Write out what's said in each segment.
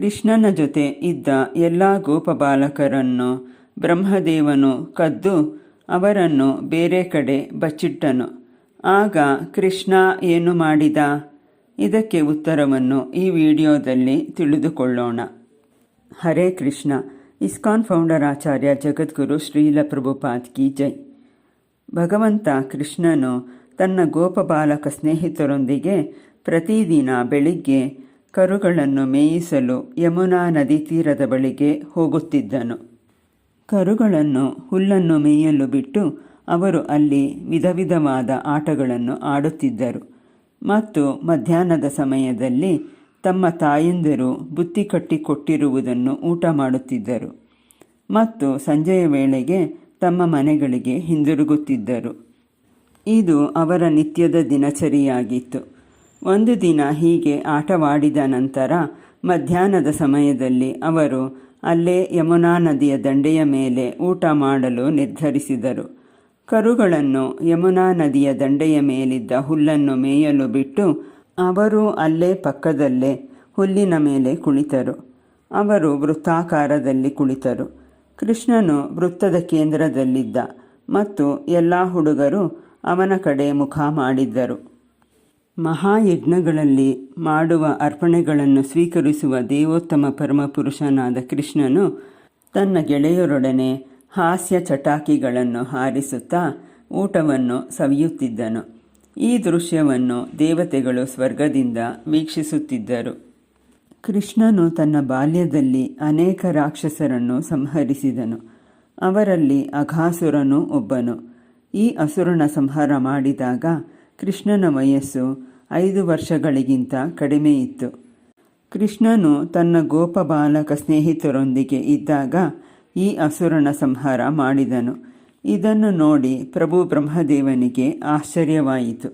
ಕೃಷ್ಣನ ಜೊತೆ ಇದ್ದ ಎಲ್ಲ ಗೋಪಬಾಲಕರನ್ನು ಬ್ರಹ್ಮದೇವನು ಕದ್ದು ಅವರನ್ನು ಬೇರೆ ಕಡೆ ಬಚ್ಚಿಟ್ಟನು. ಆಗ ಕೃಷ್ಣ ಏನು ಮಾಡಿದ? ಇದಕ್ಕೆ ಉತ್ತರವನ್ನು ಈ ವಿಡಿಯೋದಲ್ಲಿ ತಿಳಿದುಕೊಳ್ಳೋಣ. ಹರೇ ಕೃಷ್ಣ. ಇಸ್ಕಾನ್ ಫೌಂಡರ್ ಆಚಾರ್ಯ ಜಗದ್ಗುರು ಶ್ರೀಲ ಪ್ರಭುಪಾದ್ ಕಿ ಜೈ. ಭಗವಂತ ಕೃಷ್ಣನು ತನ್ನ ಗೋಪಬಾಲಕ ಸ್ನೇಹಿತರೊಂದಿಗೆ ಪ್ರತಿದಿನ ಬೆಳಿಗ್ಗೆ ಕರುಗಳನ್ನು ಮೇಯಿಸಲು ಯಮುನಾ ನದಿ ತೀರದ ಬಳಿಗೆ ಹೋಗುತ್ತಿದ್ದನು. ಕರುಗಳನ್ನು ಹುಲ್ಲನ್ನು ಮೇಯಲು ಬಿಟ್ಟು ಅವರು ಅಲ್ಲಿ ವಿಧ ವಿಧವಾದ ಆಟಗಳನ್ನು ಆಡುತ್ತಿದ್ದರು. ಮತ್ತು ಮಧ್ಯಾಹ್ನದ ಸಮಯದಲ್ಲಿ ತಮ್ಮ ತಾಯಂದಿರು ಬುತ್ತಿ ಕಟ್ಟಿಕೊಟ್ಟಿರುವುದನ್ನು ಊಟ ಮಾಡುತ್ತಿದ್ದರು. ಮತ್ತು ಸಂಜೆಯ ವೇಳೆಗೆ ತಮ್ಮ ಮನೆಗಳಿಗೆ ಹಿಂದಿರುಗುತ್ತಿದ್ದರು. ಇದು ಅವರ ನಿತ್ಯದ ದಿನಚರಿಯಾಗಿತ್ತು. ಒಂದು ದಿನ ಹೀಗೆ ಆಟವಾಡಿದ ನಂತರ ಮಧ್ಯಾಹ್ನದ ಸಮಯದಲ್ಲಿ ಅವರು ಅಲ್ಲೇ ಯಮುನಾ ನದಿಯ ದಂಡೆಯ ಮೇಲೆ ಊಟ ಮಾಡಲು ನಿರ್ಧರಿಸಿದರು. ಕರುಗಳನ್ನು ಯಮುನಾ ನದಿಯ ದಂಡೆಯ ಮೇಲಿದ್ದ ಹುಲ್ಲನ್ನು ಮೇಯಲು ಬಿಟ್ಟು ಅವರು ಅಲ್ಲೇ ಪಕ್ಕದಲ್ಲೇ ಹುಲ್ಲಿನ ಮೇಲೆ ಕುಳಿತರು. ಅವರು ವೃತ್ತಾಕಾರದಲ್ಲಿ ಕುಳಿತರು. ಕೃಷ್ಣನು ವೃತ್ತದ ಕೇಂದ್ರದಲ್ಲಿದ್ದ ಮತ್ತು ಎಲ್ಲ ಹುಡುಗರು ಅವನ ಕಡೆ ಮುಖ ಮಾಡಿದ್ದರು. ಮಹಾಯಜ್ಞಗಳಲ್ಲಿ ಮಾಡುವ ಅರ್ಪಣೆಗಳನ್ನು ಸ್ವೀಕರಿಸುವ ದೇವೋತ್ತಮ ಪರಮಪುರುಷನಾದ ಕೃಷ್ಣನು ತನ್ನ ಗೆಳೆಯರೊಡನೆ ಹಾಸ್ಯ ಚಟಾಕಿಗಳನ್ನು ಹಾರಿಸುತ್ತಾ ಊಟವನ್ನು ಸವಿಯುತ್ತಿದ್ದನು. ಈ ದೃಶ್ಯವನ್ನು ದೇವತೆಗಳು ಸ್ವರ್ಗದಿಂದ ವೀಕ್ಷಿಸುತ್ತಿದ್ದರು. ಕೃಷ್ಣನು ತನ್ನ ಬಾಲ್ಯದಲ್ಲಿ ಅನೇಕ ರಾಕ್ಷಸರನ್ನು ಸಂಹರಿಸಿದನು. ಅವರಲ್ಲಿ ಅಘಾಸುರನು ಒಬ್ಬನು. ಈ ಅಸುರನ ಸಂಹಾರ ಮಾಡಿದಾಗ ಕೃಷ್ಣನ ವಯಸ್ಸು ಐದು ವರ್ಷಗಳಿಗಿಂತ ಕಡಿಮೆ ಇತ್ತು ಕೃಷ್ಣನು ತನ್ನ ಗೋಪಬಾಲಕ ಸ್ನೇಹಿತರೊಂದಿಗೆ ಇದ್ದಾಗ ಈ ಅಸುರನ ಸಂಹಾರ ಮಾಡಿದನು. ಇದನ್ನು ನೋಡಿ ಪ್ರಭು ಬ್ರಹ್ಮದೇವನಿಗೆ ಆಶ್ಚರ್ಯವಾಯಿತು.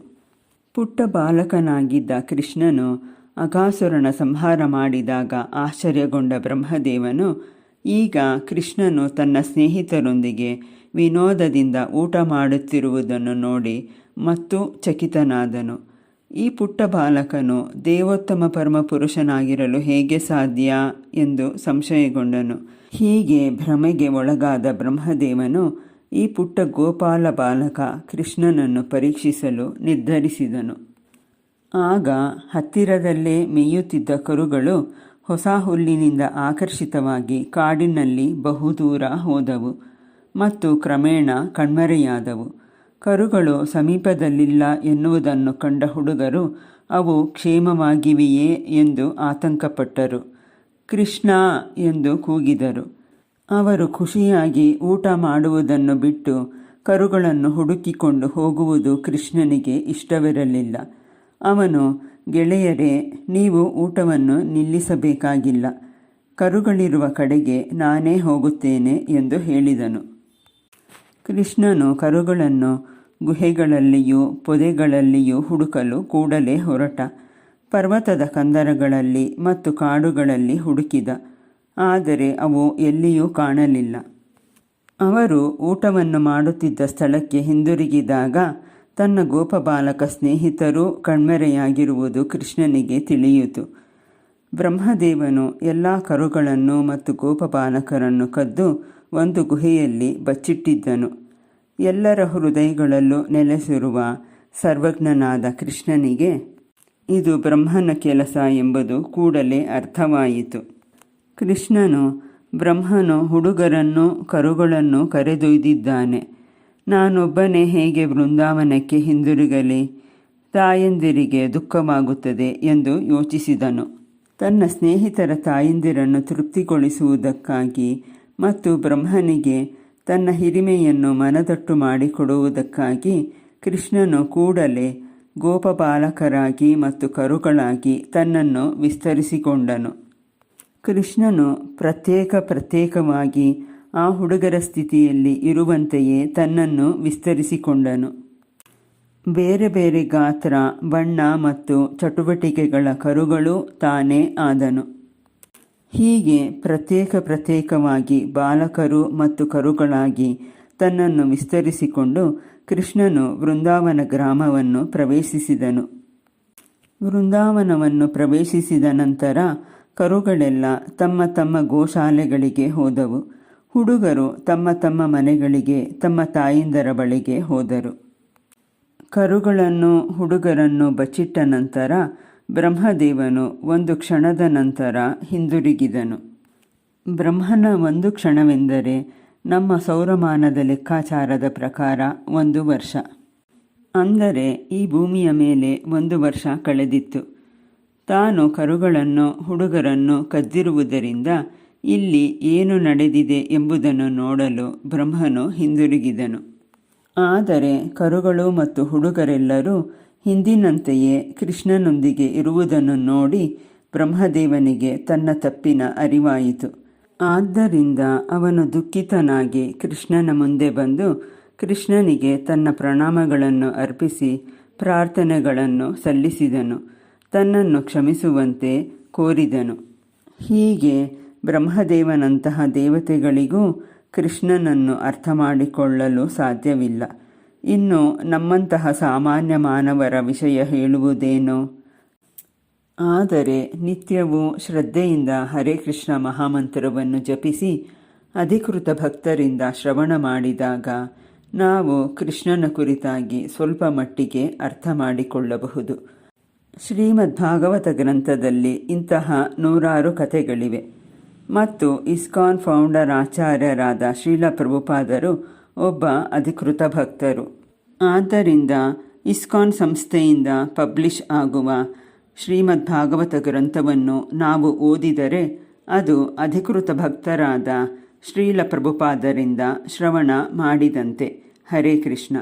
ಪುಟ್ಟ ಬಾಲಕನಾಗಿದ್ದ ಕೃಷ್ಣನು ಅಗಾಸುರನ ಸಂಹಾರ ಮಾಡಿದಾಗ ಆಶ್ಚರ್ಯಗೊಂಡ ಬ್ರಹ್ಮದೇವನು, ಈಗ ಕೃಷ್ಣನು ತನ್ನ ಸ್ನೇಹಿತರೊಂದಿಗೆ ವಿನೋದದಿಂದ ಊಟ ಮಾಡುತ್ತಿರುವುದನ್ನು ನೋಡಿ ಮತ್ತು ಚಕಿತನಾದನು. ಈ ಪುಟ್ಟ ಬಾಲಕನು ದೇವೋತ್ತಮ ಪರಮ ಪುರುಷನಾಗಿರಲು ಹೇಗೆ ಸಾಧ್ಯ ಎಂದು ಸಂಶಯಗೊಂಡನು. ಹೀಗೆ ಭ್ರಮೆಗೆ ಒಳಗಾದ ಬ್ರಹ್ಮದೇವನು ಈ ಪುಟ್ಟ ಗೋಪಾಲ ಬಾಲಕ ಕೃಷ್ಣನನ್ನು ಪರೀಕ್ಷಿಸಲು ನಿರ್ಧರಿಸಿದನು. ಆಗ ಹತ್ತಿರದಲ್ಲೇ ಮೇಯುತ್ತಿದ್ದ ಕರುಗಳು ಹೊಸ ಹುಲ್ಲಿನಿಂದ ಆಕರ್ಷಿತವಾಗಿ ಕಾಡಿನಲ್ಲಿ ಬಹುದೂರ ಹೋದವು ಮತ್ತು ಕ್ರಮೇಣ ಕಣ್ಮರೆಯಾದವು. ಕರುಗಳು ಸಮೀಪದಲ್ಲಿಲ್ಲ ಎನ್ನುವುದನ್ನು ಕಂಡ ಹುಡುಗರು, ಅವು ಕ್ಷೇಮವಾಗಿವೆಯೇ ಎಂದು ಆತಂಕಪಟ್ಟರು. ಕೃಷ್ಣ ಎಂದು ಕೂಗಿದರು. ಅವರು ಖುಷಿಯಾಗಿ ಊಟ ಮಾಡುವುದನ್ನು ಬಿಟ್ಟು ಕರುಗಳನ್ನು ಹುಡುಕಿಕೊಂಡು ಹೋಗುವುದು ಕೃಷ್ಣನಿಗೆ ಇಷ್ಟವಿರಲಿಲ್ಲ. ಅವನು, ಗೆಳೆಯರೇ, ನೀವು ಊಟವನ್ನು ನಿಲ್ಲಿಸಬೇಕಾಗಿಲ್ಲ. ಕರುಗಳಿರುವ ಕಡೆಗೆ ನಾನೇ ಹೋಗುತ್ತೇನೆ ಎಂದು ಹೇಳಿದನು. ಕೃಷ್ಣನು ಕರುಗಳನ್ನು ಗುಹೆಗಳಲ್ಲಿಯೂ ಪೊದೆಗಳಲ್ಲಿಯೂ ಹುಡುಕಲು ಕೂಡಲೇ ಹೊರಟ. ಪರ್ವತದ ಕಂದರಗಳಲ್ಲಿ ಮತ್ತು ಕಾಡುಗಳಲ್ಲಿ ಹುಡುಕಿದ. ಆದರೆ ಅವು ಎಲ್ಲಿಯೂ ಕಾಣಲಿಲ್ಲ. ಅವರು ಊಟವನ್ನು ಮಾಡುತ್ತಿದ್ದ ಸ್ಥಳಕ್ಕೆ ಹಿಂದಿರುಗಿದಾಗ ತನ್ನ ಗೋಪಬಾಲಕ ಸ್ನೇಹಿತರೂ ಕಣ್ಮರೆಯಾಗಿರುವುದು ಕೃಷ್ಣನಿಗೆ ತಿಳಿಯಿತು. ಬ್ರಹ್ಮದೇವನು ಎಲ್ಲ ಕರುಗಳನ್ನು ಮತ್ತು ಗೋಪಬಾಲಕರನ್ನು ಕದ್ದು ಒಂದು ಗುಹೆಯಲ್ಲಿ ಬಚ್ಚಿಟ್ಟಿದ್ದನು. ಎಲ್ಲರ ಹೃದಯಗಳಲ್ಲೂ ನೆಲೆಸಿರುವ ಸರ್ವಜ್ಞನಾದ ಕೃಷ್ಣನಿಗೆ ಇದು ಬ್ರಹ್ಮನ ಕೆಲಸ ಎಂಬುದು ಕೂಡಲೇ ಅರ್ಥವಾಯಿತು. ಕೃಷ್ಣನು ಬ್ರಹ್ಮನು ಹುಡುಗರನ್ನು ಕರುಗಳನ್ನು ಕರೆದೊಯ್ದಿದ್ದಾನೆ. ನಾನೊಬ್ಬನೇ ಹೇಗೆ ಬೃಂದಾವನಕ್ಕೆ ಹಿಂದಿರುಗಲಿ, ತಾಯಂದಿರಿಗೆ ದುಃಖವಾಗುತ್ತದೆ ಎಂದು ಯೋಚಿಸಿದನು. ತನ್ನ ಸ್ನೇಹಿತರ ತಾಯಂದಿರನ್ನು ತೃಪ್ತಿಗೊಳಿಸುವುದಕ್ಕಾಗಿ ಮತ್ತು ಬ್ರಹ್ಮನಿಗೆ ತನ್ನ ಹಿರಿಮೆಯನ್ನು ಮನದಟ್ಟು ಮಾಡಿಕೊಡುವುದಕ್ಕಾಗಿ ಕೃಷ್ಣನು ಕೂಡಲೇ ಗೋಪಬಾಲಕರಾಗಿ ಮತ್ತು ಕರುಗಳಾಗಿ ತನ್ನನ್ನು ವಿಸ್ತರಿಸಿಕೊಂಡನು. ಕೃಷ್ಣನು ಪ್ರತ್ಯೇಕ ಪ್ರತ್ಯೇಕವಾಗಿ ಆ ಹುಡುಗರ ಸ್ಥಿತಿಯಲ್ಲಿ ಇರುವಂತೆಯೇ ತನ್ನನ್ನು ವಿಸ್ತರಿಸಿಕೊಂಡನು. ಬೇರೆ ಬೇರೆ ಗಾತ್ರ, ಬಣ್ಣ ಮತ್ತು ಚಟುವಟಿಕೆಗಳ ಕರುಗಳು ತಾನೇ ಆದನು. ಹೀಗೆ ಪ್ರತ್ಯೇಕ ಪ್ರತ್ಯೇಕವಾಗಿ ಬಾಲಕರು ಮತ್ತು ಕರುಗಳಾಗಿ ತನ್ನನ್ನು ವಿಸ್ತರಿಸಿಕೊಂಡು ಕೃಷ್ಣನು ವೃಂದಾವನ ಗ್ರಾಮವನ್ನು ಪ್ರವೇಶಿಸಿದನು. ವೃಂದಾವನವನ್ನು ಪ್ರವೇಶಿಸಿದ ನಂತರ ಕರುಗಳೆಲ್ಲ ತಮ್ಮ ತಮ್ಮ ಗೋಶಾಲೆಗಳಿಗೆ ಹೋದವು. ಹುಡುಗರು ತಮ್ಮ ತಮ್ಮ ಮನೆಗಳಿಗೆ, ತಮ್ಮ ತಾಯಿಂದರ ಬಳಿಗೆ ಹೋದರು. ಕರುಗಳನ್ನು, ಹುಡುಗರನ್ನು ಬಚ್ಚಿಟ್ಟ ನಂತರ ಬ್ರಹ್ಮದೇವನು ಒಂದು ಕ್ಷಣದ ನಂತರ ಹಿಂದಿರುಗಿದನು. ಬ್ರಹ್ಮನ ಒಂದು ಕ್ಷಣವೆಂದರೆ ನಮ್ಮ ಸೌರಮಾನದ ಲೆಕ್ಕಾಚಾರದ ಪ್ರಕಾರ ಒಂದು ವರ್ಷ. ಅಂದರೆ ಈ ಭೂಮಿಯ ಮೇಲೆ ಒಂದು ವರ್ಷ ಕಳೆದಿತ್ತು. ತಾನು ಕರುಗಳನ್ನು, ಹುಡುಗರನ್ನು ಕದ್ದಿರುವುದರಿಂದ ಇಲ್ಲಿ ಏನು ನಡೆದಿದೆ ಎಂಬುದನ್ನು ನೋಡಲು ಬ್ರಹ್ಮನು ಹಿಂದಿರುಗಿದನು. ಆದರೆ ಕರುಗಳು ಮತ್ತು ಹುಡುಗರೆಲ್ಲರೂ ಹಿಂದಿನಂತೆಯೇ ಕೃಷ್ಣನೊಂದಿಗೆ ಇರುವುದನ್ನು ನೋಡಿ ಬ್ರಹ್ಮದೇವನಿಗೆ ತನ್ನ ತಪ್ಪಿನ ಅರಿವಾಯಿತು. ಆದ್ದರಿಂದ ಅವನು ದುಃಖಿತನಾಗಿ ಕೃಷ್ಣನ ಮುಂದೆ ಬಂದು ಕೃಷ್ಣನಿಗೆ ತನ್ನ ಪ್ರಣಾಮಗಳನ್ನು ಅರ್ಪಿಸಿ ಪ್ರಾರ್ಥನೆಗಳನ್ನು ಸಲ್ಲಿಸಿದನು. ತನ್ನನ್ನು ಕ್ಷಮಿಸುವಂತೆ ಕೋರಿದನು. ಹೀಗೆ ಬ್ರಹ್ಮದೇವನಂತಹ ದೇವತೆಗಳಿಗೂ ಕೃಷ್ಣನನ್ನು ಅರ್ಥ ಮಾಡಿಕೊಳ್ಳಲು ಸಾಧ್ಯವಿಲ್ಲ. ಇನ್ನು ನಮ್ಮಂತಹ ಸಾಮಾನ್ಯ ಮಾನವರ ವಿಷಯ ಹೇಳುವುದೇನು? ಆದರೆ ನಿತ್ಯವೂ ಶ್ರದ್ಧೆಯಿಂದ ಹರೇ ಕೃಷ್ಣ ಮಹಾಮಂತ್ರವನ್ನು ಜಪಿಸಿ ಅಧಿಕೃತ ಭಕ್ತರಿಂದ ಶ್ರವಣ ಮಾಡಿದಾಗ ನಾವು ಕೃಷ್ಣನ ಕುರಿತಾಗಿ ಸ್ವಲ್ಪ ಮಟ್ಟಿಗೆ ಅರ್ಥ ಮಾಡಿಕೊಳ್ಳಬಹುದು. ಶ್ರೀಮದ್ ಭಾಗವತ ಗ್ರಂಥದಲ್ಲಿ ಇಂತಹ ನೂರಾರು ಕಥೆಗಳಿವೆ. ಮತ್ತು ಇಸ್ಕಾನ್ ಫೌಂಡರ್ ಆಚಾರ್ಯರಾದ ಶ್ರೀಲ ಪ್ರಭುಪಾದರು ಒಬ್ಬ ಅಧಿಕೃತ ಭಕ್ತರು. ಆದ್ದರಿಂದ ಇಸ್ಕಾನ್ ಸಂಸ್ಥೆಯಿಂದ ಪಬ್ಲಿಷ್ ಆಗುವ ಶ್ರೀಮದ್ ಭಾಗವತ ಗ್ರಂಥವನ್ನು ನಾವು ಓದಿದರೆ ಅದು ಅಧಿಕೃತ ಭಕ್ತರಾದ ಶ್ರೀಲ ಪ್ರಭುಪಾದರಿಂದ ಶ್ರವಣ ಮಾಡಿದಂತೆ. ಹರೇ ಕೃಷ್ಣ.